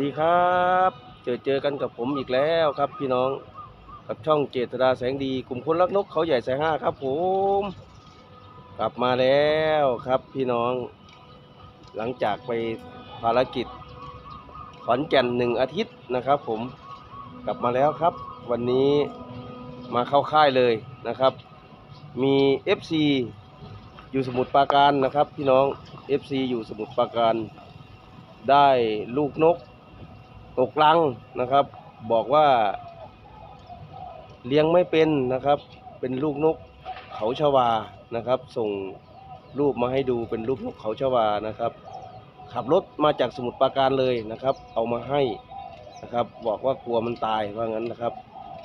ดีครับ เจอเจอกันกับผมอีกแล้วครับพี่น้องกับช่องเจตดาแสงดีกลุ่มคนรักนกเขาใหญ่สายห้าครับผม กลับมาแล้วครับพี่น้อง หลังจากไปภารกิจขอนแก่นหนึ่งอาทิตย์นะครับ ผมกลับมาแล้วครับ วันนี้มาเข้าค่ายเลยนะครับ มี FC อยู่สมุทรปราการนะครับ พี่น้อง FC อยู่สมุทรปราการได้ลูกนก ตกลังนะครับ บอกว่า เลี้ยงไม่เป็นนะครับ เป็นลูกนกเขาชวานะครับ ส่งรูปมาให้ดูเป็นลูกนกเขาชวานะครับ ขับรถมาจากสมุทรปราการเลยนะครับ เอามาให้นะครับ บอกว่ากลัวมันตายว่างั้นนะครับ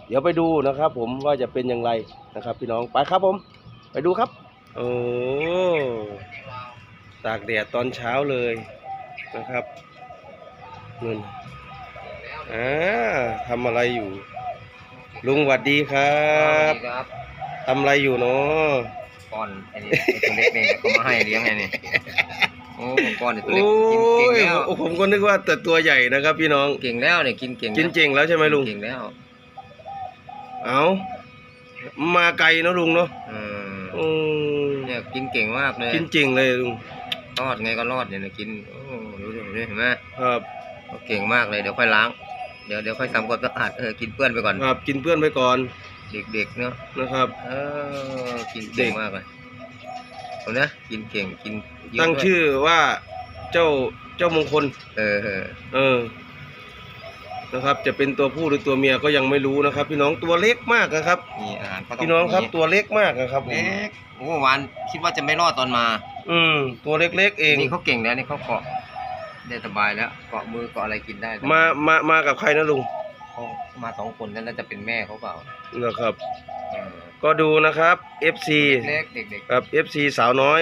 เดี๋ยวไปดูนะครับ ผมว่าจะเป็นอย่างไรนะครับ พี่น้องไปครับผม ไปดูครับโอ้ตากแดดตอนเช้าเลยนะครับเงิน อ่าทำอะไรอยู่ ลุงหวัดดีครับสวัสดีครับทำอะไรอยู่เนาะป้อนไอ้นี่ไอ้ตัวเล็กนี่เขามาให้เลี้ยงไงนี่โอ้ป้อนไอ้ตัวเล็กโอ้กินเก่งยแล้วผมก็นึกว่าแต่ตัวใหญ่นะครับ พี่น้อง เก่งแล้วเนี่ยกินเก่งกินเจ๋งแล้วใช่ไหมลุง เก่งแล้ว เอามาไกลเนอะลุงเนาะอืมอืมเนี่ยกินเก่งมากเลยกินเจ๋งเลยลุง รอดไงก็รอดเนี่ยนะกินโอ้ดูดิดูดิเห็นไหมครับเขาเก่งมากเลยเดี๋ยวค่อยล้าง เดี๋ยวเดี๋ยวค่อยทำความสะอาดเออกินเปื้อนไปก่อนครับกินเพื่อนไปก่อนเด็กๆเนาะนะครับ เออกินเด็เก่งกมากเลยเอานะกินเก่งกินเยอะตั้งด้วยชื่อว่าเจ้าเจ้ามงคล เออเออเออ นะครับ จะเป็นตัวผู้หรือตัวเมียก็ยังไม่รู้นะครับ พี่น้องตัวเล็กมากนะครับมีอาหารก็ต้พี่น้องครับมีตัวเล็กมากนะครับผมเล็กโอ้วานคิดว่าจะไม่รอดตอนมา อืมตัวเล็กๆเองนี่เขาเก่งแล้วนี่เขาเกาะ ได้สบายแล้วเกาะมือเกาะอะไรกินได้มามามากับใครนะลุงเขามาสองคนนั่นน่าจะเป็นแม่เขาเปล่านะครับ เออก็ดูนะครับ FC เล็กๆเด็กครับ FC สาวน้อย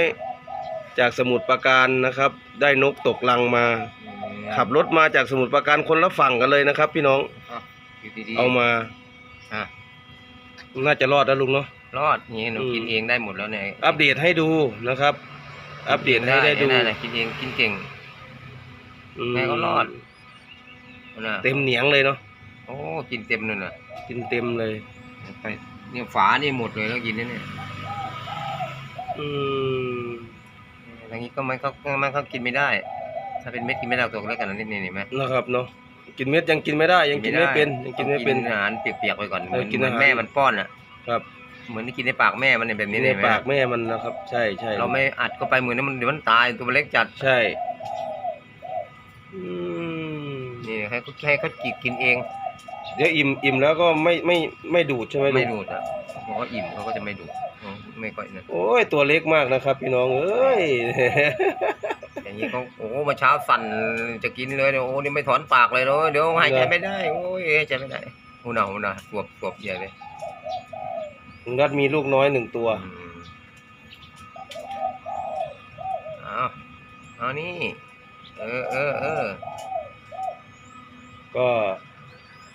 จากสมุทรปราการนะครับ ได้นกตกลังมา ๆอืมขับรถมาจากสมุทรปราการคนละฝั่งกันเลยนะครับ พี่น้องอะอยู่ดีๆเอามาอะน่าจะรอดนะลุงเนาะ รอดนี่หนูอืม กินเองได้หมดแล้วเนี่ยอัปเดตให้ดูนะครับ อัปเดตให้ได้ดูนะกินเองกินเก่งอืม แม่ก็รอดนะเต็มเหนียงเลยเนาะโอ้กินเต็มเลยนะกินเต็มเลยไปเนี่ยฝานี่หมดเลยแล้วกินนี่เนี่ยอืมอย่างนี้ก็มันก็มันก็กินไม่ได้ ถ้าเป็นเม็ดกินไม่ได้ตัวเล็กกันนิดนี่เห็นไหมนะครับเนาะกินเม็ดยังกินไม่ได้ ยังกินไม่เป็นยังกินไม่เป็นอาหารเปียกๆไปก่อนเหเอมืออนกินเหมืออานหารแม่มันป้อนอะ ครับ เหมือนที่กินในปากแม่มันเนี่ยแบบนี้ในเนี่ยเห็นไหมปากแม่มันนะครับ ใช่ใช่เราไม่อัดเข้าไปเหมือนนั้นมันเดี๋ยวมันตายตัวมันเล็กจัดใช่อืม นี่ให้เขาให้เขาจิกกินเอง เดี๋ยวอิ่มอิ่มแล้วก็ไม่ไม่ไม่ดูดใช่ไหมลุงไม่ดูดอะเพราะว่าอิ่มเขาก็จะไม่ดูดอืมไม่ค่อยนะโอ้ยตัวเล็กมากนะครับ พี่น้องเอ้ยอย่างนี้เขาโอ้เมาเช้าสั่นจะกินเลยเนี่ยโอ้นี่ไม่ถอนปากเลยเนาะเดี๋ยวหายใจไม่ได้โอ้ยหายใจไม่ได้หูหนาวหูหนาวสวบสวบใหญ่เลยลุงรัดมีลูกน้อยหนึ่งตัวอืมเอาเอานี่ เออเออเออก็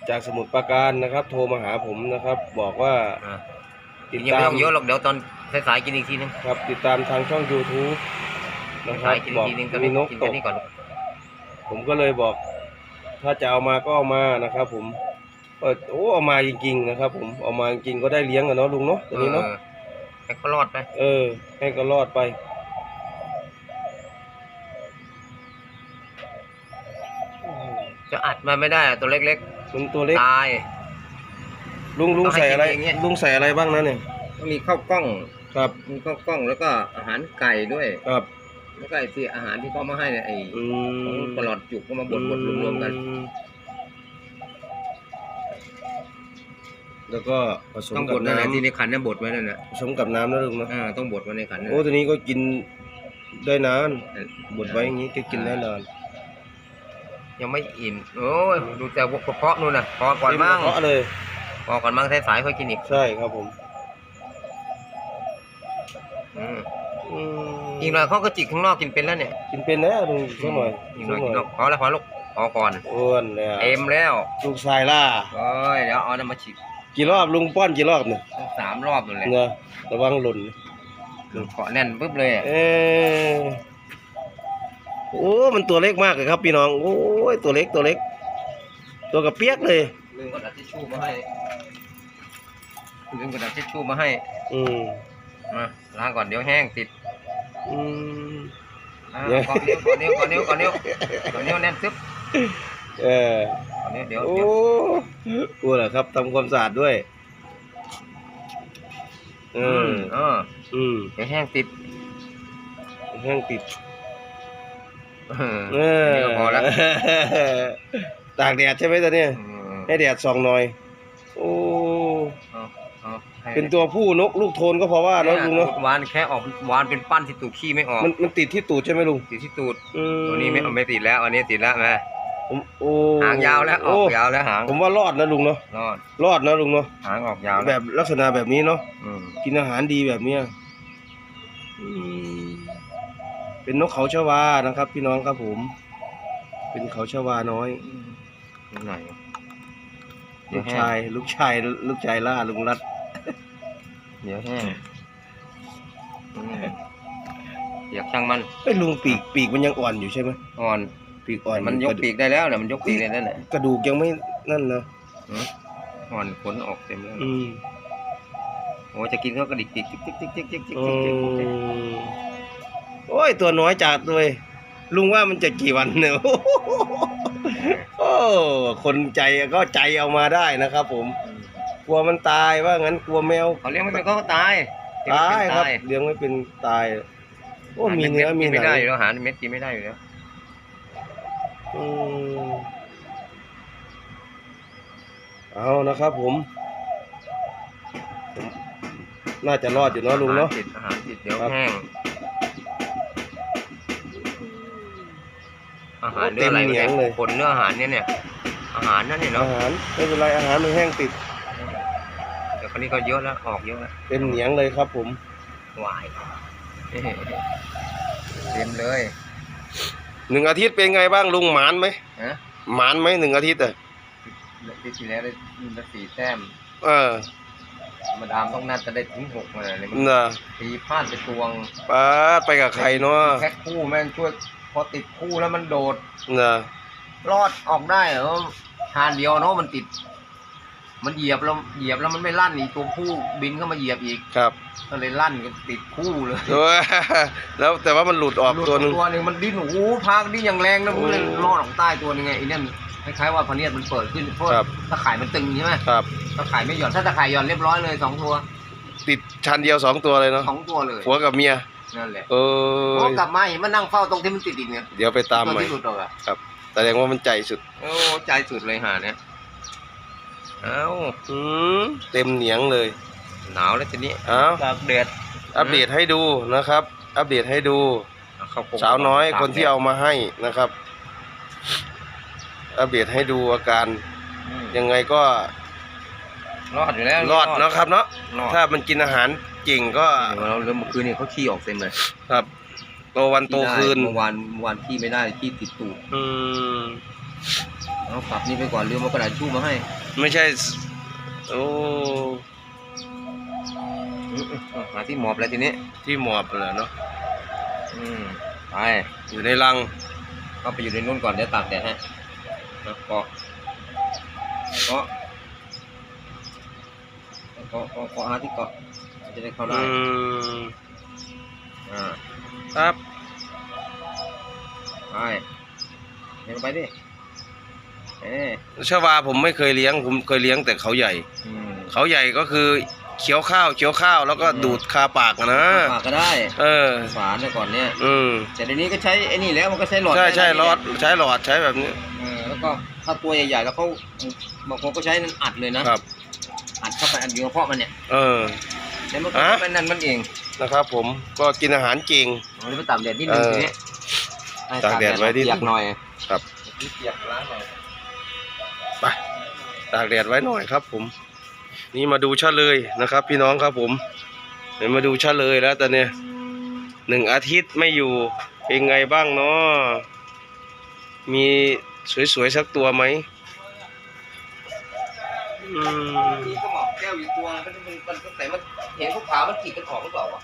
จากสมุทรปราการนะครับ โทรมาหาผมนะครับ บอกว่าอะติดยังไม่ตามต้องเยอะหรอกเดี๋ยวตอนสายๆกินอีกทีนึงครับ ติดตามทางช่อง YouTube นะครัสาบยๆกินบอีอกกทีนึงก็มีมีนกกินตแค่ก นี้ก่อนผมก็เลยบอก ถ้าจะเอามาก็เอามานะครับ ผมเออโอ้เอามาจริง ๆ นะครับ ผมเอามาจริงๆก็ได้เลี้ยงอะเนาะลุงเนาะตัวนี้เนาะออให้เขารอดไป เออ ให้ก็รอดไป จะอัดมาไม่ได้อะตัวเล็กมันตัวเล็ก ๆ ตาย ลุงลุงต้องให้ใส่อะไร กินเองเนี่ย ลุงใส่อะไรบ้างนะเนี่ยมีข้าวกล้อง ครับมีข้าวกล้องแล้วก็อาหารไก่ด้วย ครับแล้วก็ไอ้ที่อาหารที่เขามาให้เนี่ยไอ้อืของมตลอดจุกก็มาบดบดรวมๆกัน อืมแล้วก็ผสมต้องกับบดนะน้ำที่ในขันเนี่ยบดไว้นั่นนะผสมกับน้ำนะลุงเนาะอ่าต้องบดไว้ในขันนะโอ้ตัวนี้ก็กินได้นาน บดไว้อย่างนี้ก็กินได้นาน ยังไม่อิ่มโอ้ยดูแต่กระเพาะนู่นน่ะพอก่อนมั้งเพราะเลยพอก่อนมั้งสายๆค่อยกินอีกใช่ครับผมอืมอืมอีกหน่อยเขาก็จิกข้างนอกกินเป็นแล้วเนี่ยกินเป็นแล้วลุงสักหน่อยอีกหสัน่อยกหกินนน่ออกยพอแล้วพอลูกพอก่อนอ้วนแล้วเต็มแล้วลูกชายล่าเอ้ยเดี๋ยวเอาน้ำมาฉีดกี่รอบลุงป้อนกี่รอบเนี่ยสามรอบเลยเนอะระวังหล่นเกาะแน่นปุ๊บเลยอะเออ โอ้ มันตัวเล็กมากเลยครับพี่น้อง โอ้ยตัวเล็กตัวเล็ก ตัวกับเปียกเลยลืมกระดาษทิชชู่มาให้ลืมกระดาษทิชชู่มาให้ อืมมาล้างก่อนเดี๋ยวแห้งติดอืมอ่าเนี่ยก่อนนิ้วก่อนนิ้วก่อนนิ้วก่อนนิ้วก่อนนิ้วแน่นซึบเออก่อนนิ้วเดี๋ยวโอ้เดี๋ยวกลัวเหรอครับทำความสะอาดด้วยเออือมเอออืมเดี๋ยวแห้งติด แห้งติด เออเออนี่ก็พอแล้ว ตากแดดใช่ไหมตอนเนี้ยอืมให้แดดส่องหน่อย โอ้เอาเอาให้เป็นตัวผู้นกลูกโทนก็เพราะว่าเนาะลุงเนาะตูดวานแค่ออกวานเป็นปั้นที่ตูดขี้ไม่ออกมันมันติดที่ตูดใช่ไหมลุงติดที่ตูดอืมตัวนี้ไม่ไม่ติดแล้ว อันนี้ติดแล้วแม่ผมโอ้หางยาวแล้วอโอ้อกยาวแล้วหางผมว่ารอดนะลุงเนาะรอดรอดนะลุงเนาะหางออกยาวแบแล้วบลักษณะแบบนี้เนาะอืมกินอาหารดีแบบเนี้ยอืม เป็นนกเขาชวานะครับ พี่น้องครับผม เป็นเขาชวาน้อยนิดหน่อยเดี๋ลูยวกแห้งชาย ลูกชาย ลูกชายล่าลุงรัดเดี๋ยวแห้งอืมเดี๋ยวช่างมันไอ้ยลุงปีกปีกมันยังอ่อนอยู่ใช่ไหมอ่อน ปีกอ่อนมันยกปีกได้แล้วเนี่ยมันยกปีกได้แล้วเนี่ยกระดูกยังไม่นั่นนะอืมอ่อนขนออกเต็มแล้วอืมโอ้จะกินเขากระดิกปีกจิ๊กจิ๊กจิ๊กจิ๊กจิ๊กจิ๊กอืจิ๊กจิ๊กม โอ้ย ตัวน้อยจัดเลยลุงว่ามันจะกี่วันเนี่ยโอ้คนใจก็ใจเอามาได้นะครับ ผม กลัวมันตายว่างั้นกลัวแมวเขาเลี้ยงไม่เป็นเขาก็ตายเลี้งตาไม่ยเป็นครับตายเลี้ยงไม่เป็นตายโอ้มีาเนื้อมีกิหไม่นังได้อยู่แล้วอาหารเม็ดกินไม่ได้อยู่แล้วอืมเอานะครับผมผม น่าจะรอดอยู่เนาะลุงเนาะอหรติดอาหารติดเดี๋ยวครับแห้ง อาหารเนื้ออะไรเต็มเหนีเนี่ยยงเลย ผลเนื้ออาหารเนี่ยเนี่ย อาหารนั่นเนี่ยอาเนาะหารไม่เป็นไรอาหารมันแห้งติดเดี๋ยวคนนี้ก็เยอะแล้วออกเยอะแล้วเต็มเหนียงเลยครับผมวายเต็มเลยหนึ่งอาทิตย์เป็นไงบ้างลุงหมานไหมฮะหมานไหมหนึ่งอาทิตย์อะที่ที่แล้วได้ได้สี่แต้มเออมาดามต้องน่าจะได้ถึงหกมาเลยมันน่ะตีพลาดไปตวงป้าดไปกับใครเนาะแพ็คคู่แม่งช่วย พอติดคู่แล้วมันโดดน่ะรอดออกได้เหรอทานเดียวเนาะมันติด มันเหยียบแล้วเหยียบแล้วมันไม่ลั่นอีกตัวผู้บินเข้ามาเหยียบอีกครับก็เลยลั่นกันติดคู่เลยเออแล้วแต่ว่ามันหลุดออกหลุดตัวหนึ่งตัวหนึ่งมันดิ้นโอ้โหพากดิ้นอย่างแรงนะมันเลยโอ้รอดออกใต้ตัวหนึงไงไอ้เนี่ยมันคล้ายๆว่าพะเนียดมันเปิดขึ้นเพราะครับตะข่ายมันตึงใช่ไหมครับตะข่ายไม่หย่อนถ้าตะข่ายหย่อนเรียบร้อยเลยสองตัว ติดชั้นเดียวสองตัวเลยเนาะสองตัวเลยผัวกับเมีย นั่นแหละเออพอกลับมาเห็นมันนั่งเฝ้าตรงที่มันติดอีกเนี่ยเดี๋ยวไปตามตัวใหม่ที่หลุดออกอะแสดงว่ามันใจสุด โอ้ใจสุดเลยหาเนี่ยเอ้าอืมเต็มเหนียงเลย หนาวแล้วทีนี้เอาตากเดือดอัปเดตให้ดูนะครับ อัปเดตให้ดูเข้ากรงสาวน้อยตกคนที่เอามาให้นะครับ อัปเดตให้ดูอาการอืมยังไงก็รอดอยู่แล้วรอดนะครับเนาะรอดถ้ามันกินอาหารเก่งก็เราเริ่มเมื่อคืนนี่เขาขี้ออกเต็มเลยครับโตวันโตคืนเมื่อวานเมื่อวานขี้ไม่ได้ขี้ติดตูดอืมเอาปรับนี่ไปก่อนลืมเอากระดาษชู่มาให้ ไม่ใช่สโอ้อืมเอาหาที่หมอบแล้วทีนี้ ที่หมอบเลยเนาะอืมไปอยู่ในรังเข้าไปอยู่ในนู้นก่อนเดี๋ยวตากแดดให้นะเกาะเกาะเกาะเกาะเกาะหาที่เกาะมัน จะได้เข้าได้อืมอ่าครับไปเดินไปดิเอ๊ะชวาผมไม่เคยเลี้ยง ผมเคยเลี้ยงแต่เขาใหญ่ อืม เขาใหญ่ก็คือเคี้ยวข้าวเคี้ยวข้าวแล้วก็อืม ดูดคาปากอะนะปากก็ได้เออ ฝานแต่ก่อนเนี่ยอืม แต่เดี๋ยวนี้ก็ใช้ไอ้นี่แล้วมันก็ใช้หลอดใช่ได้ใช่แล้วหลอดใช้หลอดใช้แบบนี้เออแล้วก็ถ้าตัวใหญ่ๆแล้วเขาบางคนก็ใช้นั่นอัดเลยนะครับ อัดเข้าไปอัดอยู่กระเพาะมันเนี่ย เออ แล้วมันก็อะเป็นนั่นมันเองนะครับ ผมก็กินอาหารเก่งเอาไปตากแดดนิดนึงเออทีนี้ให้ตากแดดไว้นิดเปียกหน่อยครับเปียกล้างหน่อยไปตากแดดไว้หน่อยครับ ผม นี่มาดูชะเลยนะครับ พี่น้องครับผมเดี๋ยวมาดูชะเลยแล้วตอนเนี้ยหนึ่งอาทิตย์ไม่อยู่เป็นไงบ้างเนาะมีสวยๆสักตัวไหมอืมมีกระหม่อม แก้วอยู่ตัวมันมันมันตั้งแต่มันเห็นพวกขาวมันขีดกันออกหรือเปล่าวะ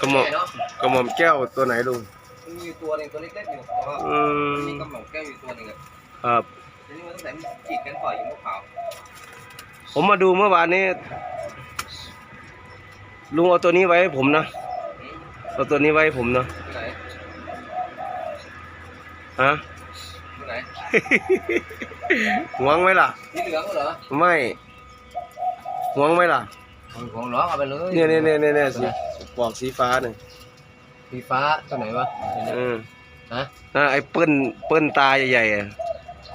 กระหม่อมเนาะกระหม่อมแก้วตัวไหนลุงมันมีอยู่ตัวหนึงตัวเล็กๆอยู่แต่ว่าอืมมีกระหม่อมแก้วอยู่ตัวหนึงอะครับ ทีนี้มันตั้งแต่มันจิกกันปล่อยอยู่มะพร้าวผมมาดูเมื่อวานนี้ลุงเอาตัวนี้ไว้ให้ผมนะอืมเอาตัวนี้ไว้ให้ผมนะที่ไหนฮะ ที่ไหนหวงไหมล่ะที่เหลืองเหรอไม่ หวงไหมล่ะของของน้องเอาไปเลยเนี่ยเนี่ยเนี่ยเนี่ยเนี่ยสีปลอกสีฟ้าเนี่ยสีฟ้าตัวไหนวะอืมฮะอ่าไอ้เปิ้ลเปิ้ลตาใหญ่ๆอะ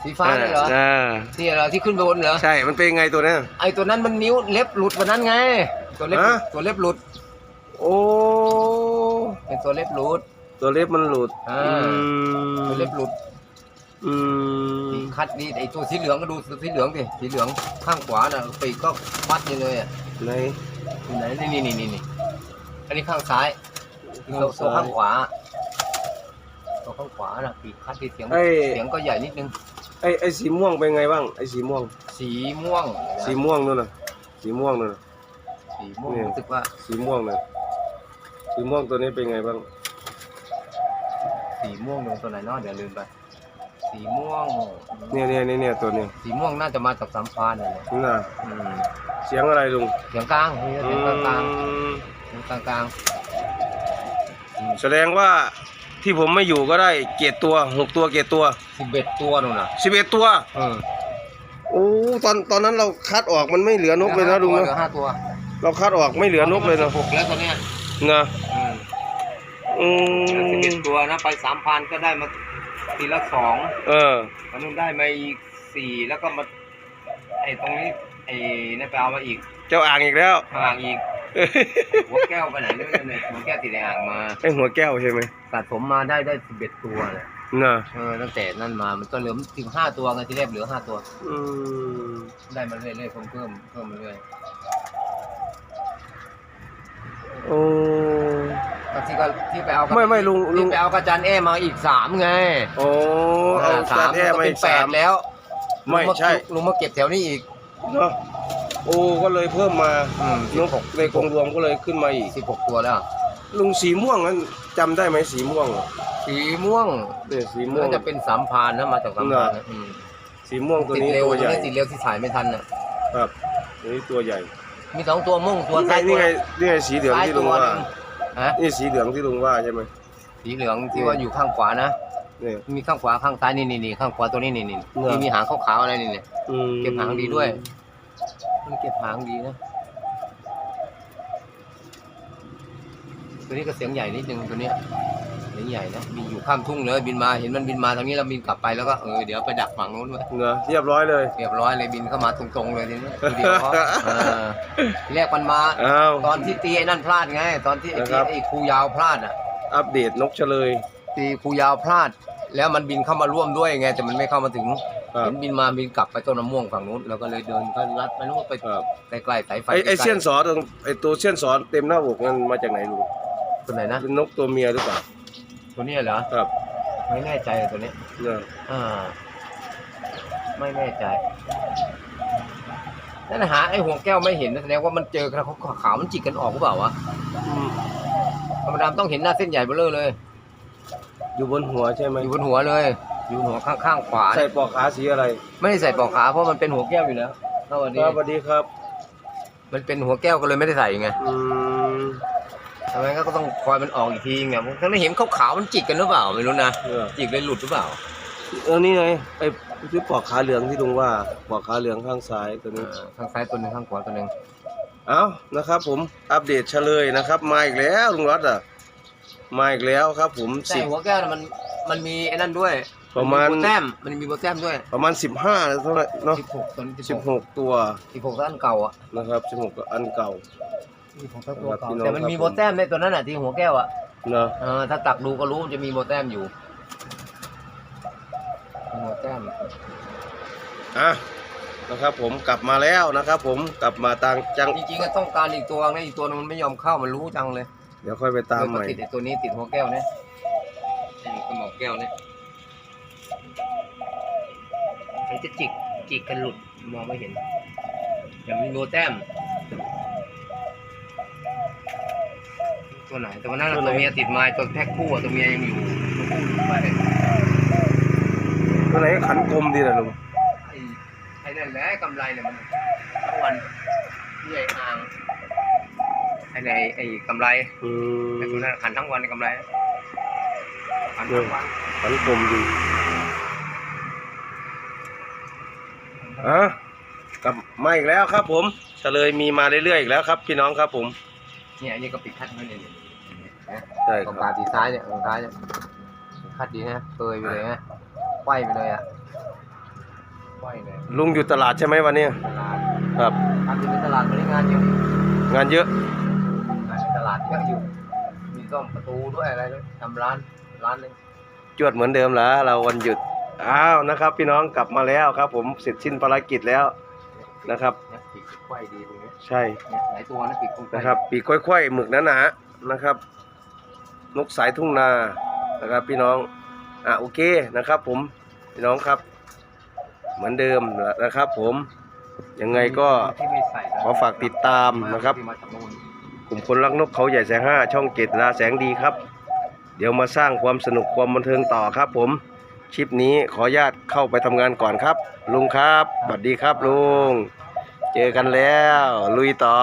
สีฟ้าเนี่ยเหรออ่าที่เราที่ขึ้นไปบนเหรอใช่มันเป็นไงตัวเนี้ยไอตัวนั้นมันนิ้วเล็บหลุดวันนั้นไง ตัวเล็บฮะตัวเล็บหลุด โอ้เป็นตัวเล็บหลุด ตัวเล็บมันหลุดอ่าอืมตัวเล็บหลุด อืมคัดนี่ไอตัวสีเหลืองก็ดูสีเหลืองดิสีเหลืองข้างขวาน่ะปีกก็ฟัดอยู่เลยอะในอยู่ไหนนี่นี่นี่นี่อันนี้ข้างซ้ายตัวตัวข้างขวาตัวข้างขวาน่ะปีกคัดที่เสียงไอ้เสียงก็ใหญ่นิดนึง ไอ้ไอ้สีม่วงเป็นไงบ้างไอ้สีม่วง สีม่วงสีม่วงนู่นน่ะสีม่วงนู่นน่ะ สีม่วงเนี่ย รู้สึกว่าสีม่วงน่ะสีม่วงตัวนี้เป็นไงบ้าง สีม่วงลงตัวไหนเนาะเดี๋ยวลืมไป สีม่วง เนี่ยเนี่ยเนี่ยเนี่ยตัวนี้สีม่วงน่าจะมาจากสามพรานนั่นแหละนี่น่ะอืมเสียงอะไรลุงเสียงกลางมีเสียงกลางกลางอืมๆเสียงกลางกลางแสดงว่าที่ผมไม่อยู่ก็ได้เกียรตัวหกตัวเกียรตัวสิบเอ็ดตัวนู่นน่ะสิบเอ็ดตัวเออโอ้ตอนตอนนั้นเราคัดออกมันไม่เหลือนกเลยนะลุงเหนะลือห้าตัวเราคัดออกไม่เหลือนกเลยนะหกแล้วตัวเนี้ยนะอืมอืสิบเอ็ดมตัวนะไปสามพันก็ได้มา ทีละสองเออมันนู้นได้มาอีกสี่แล้วก็มาไอ้ตรงนี้ไอ้นี่ไปเอามาอีกเจ้าอ่างอีกแล้วห่างอีกหัวแก้วไปไหนเนี่ยเนี่ยหัวแก้วติดในอ่างมาไอหัวแก้วใช่ไหมตัดผมมาได้ได้สิบเอ็ดตัวเนี่ยนะเออตั้งแต่นั่นมามันก็เหลือสิบห้าตัวไงที่แรกเหลือห้าตัว อืมได้มาเรื่อยๆเพิ่มเพิ่มเพิ่มมาเรื่อย โอ้ ก็ที่ก็ที่ไปเอากับไม่ไม่ลุงลุที่ง ไปเอากระจันแอมาอีกสามไงโอ้เอาสาจามนแอร์ก็มาเป็อีนกแปสาดม แล้วไม่ลุงาใช่ ลุงมาเก็บแถวนี้อีกเนาะโอ้ก็เลยเพิ่มมาอืมนกในกรงรวมก็เลยขึ้นมาอีก สิบหกตัวแล้ว ลุงสีม่วงนั้นจำได้ไหมสีม่วงอะสีม่วงเนี่ยสีม่วง น่าจะเป็นสามพรานนะมาจากสามพรานนะอืมสีม่วงตัวติดนี้เร็วตัวตัวใหญ่นี้ติดเร็วที่ถ่ายไม่ทันน่ะครับตัวนี้ตัวใหญ่ มีสองตัวม่วงตัวนี่ไงซ้ายตันี่วไงนี่ไงสีเหลืองซ้ายที่ตัลุงวว่าหนึ่งฮะนี่สีเหลืองที่ลุงว่าใช่ไหมสีเหลืองที่ว่าอยู่ข้างขวานะเนี่ยมีข้างขวาข้างซ้ายนี่นี่นี่ข้างขวาตัวนี้นี่นี่เหรอที่มีหางขาวๆอะไรนี่เนี่ยอืมเก็บหางดีด้วยมันเก็บหางดีนะตัวนี้ก็เสียงใหญ่นิดนึงตัวเนี้ยเสียง ใหญ่นะบินอยู่ข้ามทุ่งเลยบินมาเห็นมันบินมาทางนี้แล้วบินกลับไปแล้วก็เออเดี๋ยวไปดักฝั่งนู้นไว้เนอะเรียบร้อยเลย เรียบร้อยเลยบินเข้ามาตรงๆเลยทีนี้ทีเดียวเพราะเออทีแรกมันมาอ้าว ตอนที่ตีไอ้นั่นพลาดไง ตอนที่ไอ้นะครับ ไอ้ครูยาวพลาดอะ อัปเดตนกเฉลยตีครูยาวพลาด แล้วมันบินเข้ามาร่วมด้วยไง แต่มันไม่เข้ามาถึงครับเห็นบินมาบินกลับไปต้นมะม่วงฝั่งนู้นเราก็เลยเดินก็ลัดไปนู้นไปครับใกล้ๆสายไฟไอไอใกล้ๆเส้นสอนตรงไอตัวเส้นสอนเต็มหน้าอกนั้นมาจากไหนลุงตัวไหนนะเป็นนกตัวเมียหรือเปล่า ตัวนี้เหรอครับไม่แน่ใจอะตัวนี้เนี่ยอ่า ไม่แน่ใจนั่นหาไอ้ห่วงแก้วไม่เห็นนะแสดงว่ามันเจอเขาขาวๆมันจิกกันออกหรือเปล่าวะอืมธรรมดามันต้องเห็นหน้าเส้นใหญ่เบ้อเร่อเลย อยู่บนหัวใช่ไหมอยู่บนหัวเลย อยู่บนหัวข้างๆขวา ใส่ปลอกขาสีอะไร ไม่ได้ใส่ปลอกขาเพราะมันเป็นหัวแก้วอยู่แล้วสวัสคดีรับสวัสดีครับ มันเป็นหัวแก้วก็เลยไม่ได้ใส่ไงอืม ทำไมก็ต้องคอยมันออกอีกทีไงมันทั้งได้เห็นขาวๆมันจิกกันหรือเปล่าไม่รู้นะเนี่ยจิกเลยหลุดหรือเปล่าเออนี่ไงไอที่ปลอกขาเหลืองที่ลุงว่าปลอกขาเหลืองข้างซ้ายตัวเอนี้อข้างซ้ายตัวหนึงข้างขวาตัวหนึงเอานะครับ ผมอัปเดตเฉลยนะครับมาอีกแล้วลุงรัตอะมาอีกแล้วครับ ผมแต่สิบหัวแก้วน่ะมันมันมีไอ้นั่นด้วย ประมาณนโบแต้มมันมีโบแต้มด้วย ประมาณสิบห้าเท่าไหร่เนาะสิบหกตัวนี้สิสิบบหหกกตัวสิบหกตัวอันเก่าอะนะครับสิบหกอันเก่า สิบหกตัวครับเก่าพี่น้องแต่มันมีครับโบแต้มในตัวนั้นอะที่หัวแก้วอะเนาะเออถ้าตักดูก็รู้มันจะมีโบแต้มอยู่มีโบแต้มอะนะครับ ผมกลับมาแล้วนะครับ ผมกลับมาตางจังจริงๆก็ต้องการอีกตัวนะอีกตัวนึงมันไม่ยอมเข้ามันรู้จังเลย เดี๋ยวค่อยไปตามใหม่ติดไอ้ตัวนี้ติดหัวแก้วเนี่ยไอ้กระหมอกแก้วเนี่ยมันจะจิกจิกกันหลุดมองไม่เห็นแต่มีโบแต้ม ตัวไหนแต่วันนั้นตัวไหนตัวเมียติดไม้ตัวแพ็คคู่อะตัวเมียยังอยู่ตัวผู้อยู่ไปตัวไหนขันกลมดีนะลุงไอ้นั่นแหละกำไรเนี่ยมันทั้งวันนี่ไอ้อ่างไอ้ไหนไอ้กำไรอืไอ้มตัวนั้นขันทั้งวันกำไรขันทั้งวันสังคมดีอะกลับมาอีกแล้วครับผมเฉลยมีมาเรื่อยๆอีกแล้วครับ พี่น้องครับผม เนี่ยอันนี้ก็ปิดคัดให้เนี่ยใช่ตรงคกลารับงตีซ้ายเนี่ยตรงซ้ายเนี่ยคัดดีฮะเปยไปเลยฮะไขว้ไปเลยอะไขว้เลยลุงอยู่ตลาดใช่ไหมวันนี้ตลาดครับทำอยู่ในตลาดบริงานเยอะงานเยอะงานในตลาดเยอะอยู่ มีซ่อมประตูด้วยอะไรด้วยทำร้านร้านหนึงจวดเหมือนเดิมแล้วเราวันหยุดอ้าวนะครับ พี่น้องกลับมาแล้วครับ ผมเสร็จสิ้นภารกิจแล้วนะครับเนี่ยปีกไขว้ดีตรงเนี้ยใช่ เนี่ยหลายตัวนะปีกไขว้นะครับ ปีกค่อยๆหมึกหนาๆนะครับ นกสายทุ่งนานะครับ พี่น้องอะโอเคนะครับ ผมพี่น้องครับ เหมือนเดิมนะครับ ผมยังไงก็ที่ไม่ใส่ขอฝากติดตามนะครับที่มาจากโน่นกลุ่มคนรักนกเขาใหญ่แสงห้าช่องเกตลาแสงดีครับ เดี๋ยวมาสร้างความสนุกความบันเทิงต่อครับ ผมคลิปนี้ขออนุญาตเข้าไปทำงานก่อนครับ ลุงครับสวัสดีครับลุง เจอกันแล้ว ลุยต่อ